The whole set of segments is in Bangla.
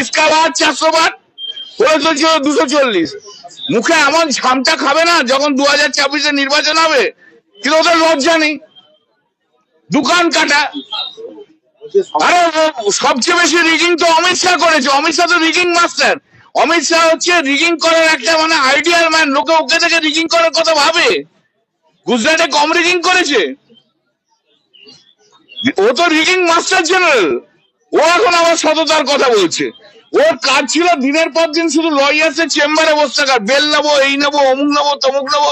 ইসকা বাদ চারশো বাদ ওরা তো ছিল দুশো চল্লিশ। মুখে এমন ঝামটা খাবে না, যখন দু হাজার ছাব্বিশে নির্বাচন হবে, কিন্তু ওদের লজ্জা নেই। দোকান কাটা। আরে, সবচেয়ে বেশি রিগিং তো অমিত শাহ করেছে। অমিত শাহ তো রিগিং মাস্টার অমিত শাহ হচ্ছে রিগিং করার একটা মানে আইডিয়াল ম্যান লোকে ওকে থেকে রিগিং করার কথা ভাবে। গুজরাটে কম রিগিং করেছে। ও তো রিগিং মাস্টার জেনারেল ও এখন আবার সততার কথা বলছে। ওর কাজ ছিল দিনের পর দিন শুধু লয়ার্সের চেম্বারে বসে থাকার বেল নেব এই নেব অমুক নেব তমুক নেব।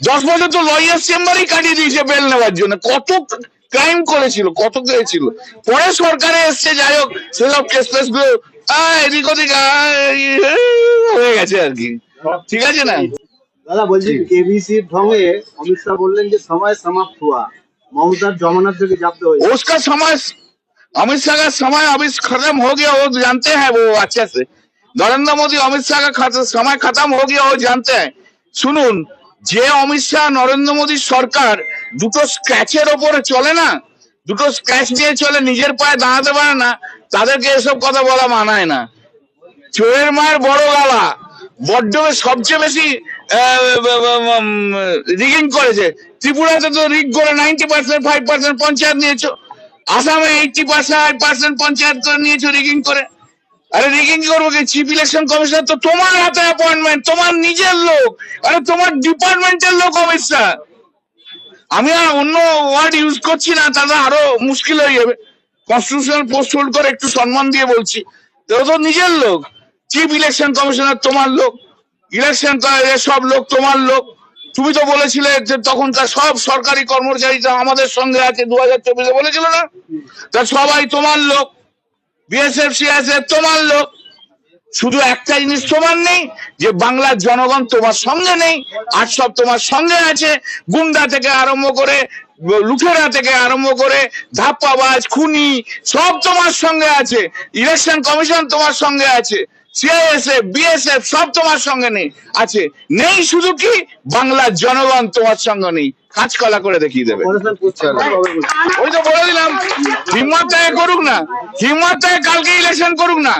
দশ বছর তো লয়ার্স চেম্বারে কাটিয়ে দিয়েছে বেল নেওয়ার জন্য। কত ক্রাইম করেছিল কত করেছিল। পরে সরকারে এসছে যাই হোক সেসব কেস ফেসগুলো এদিক ওদিক হয়ে গেছে আর কি। ঠিক আছে না? দাদা বলছি কেবিসি ঢঙে অমিত শাহ বললেন যে সময় সমাপ্ত হওয়া। মমতার জমানার থেকে জাপ্ত হয়েছে ওস্কার সমাজ अमित शाह का समय अभी खत्म हो गया वो जानते हैं वो अच्छे से नरेंद्र मोदी अमित शाह का खत- समय खत्म हो गया वो जानते हैं শুনুন যে অমিত শাহ নরেন্দ্র মোদী সরকার দুটো স্ক্র্যাচের ওপরে চলে না দুটো স্ক্র্যাচ নিয়ে চলে নিজের পায়ে দাঁড়াতে পারে না তাদেরকে এসব কথা বলা মানায় না চোরের মায়ের বড় গালা বড্ড সবচেয়ে বেশি রিগিং করেছে ত্রিপুরাতে তো রিগ করে ninety percent five percent panchayat নিয়েছো আসামে এইটটি পার্সেন্ট পার্সেন্ট, পঞ্চায়েত করে নিয়েছো রিগিং করে। আরে রিগিং করব কি? চিফ ইলেকশন কমিশনার তো তোমার হাতে অ্যাপয়েন্টমেন্ট তোমার নিজের লোক, আরে তোমার ডিপার্টমেন্টের লোক অমিত আমি আর অন্য ওয়ার্ড ইউজ করছি না তাহলে আরও মুশকিল হয়ে যাবে। কনস্টিটিউশনাল পোস্ট হোল্ড করে একটু সম্মান দিয়ে বলছি। তো তো নিজের লোক। চিফ ইলেকশন কমিশনার তোমার লোক ইলেকশন সব লোক তোমার লোক। তুমি তো বলেছিলে যে তখনকার সব সরকারি কর্মচারীরা আমাদের সঙ্গে আছে দু হাজার চব্বিশে বলেছিল না? তা সবাই তোমার লোক বিএসএফ সিএসএফ তোমার লোক। শুধু একটা জিনিস তোমার নেই, যে বাংলার জনগণ তোমার সঙ্গে নেই, আর সব তোমার সঙ্গে আছে। গুন্ডা থেকে আরম্ভ করে, লুঠেরা থেকে আরম্ভ করে, ধাপ্পাবাজ, খুনি, সব তোমার সঙ্গে আছে। ইলেকশন কমিশন তোমার সঙ্গে আছে। সিআইএসএফ বিএসএফ সব তোমার সঙ্গে নেই। আছে, নেই শুধু কি? বাংলার জনগণ তোমার সঙ্গে নেই। কাঁচকলা করে দেখিয়ে দেবে। ওই তো বলে দিলাম, হিম্মত করুক না, হিম্মত কালকে ইলেকশন করুক না।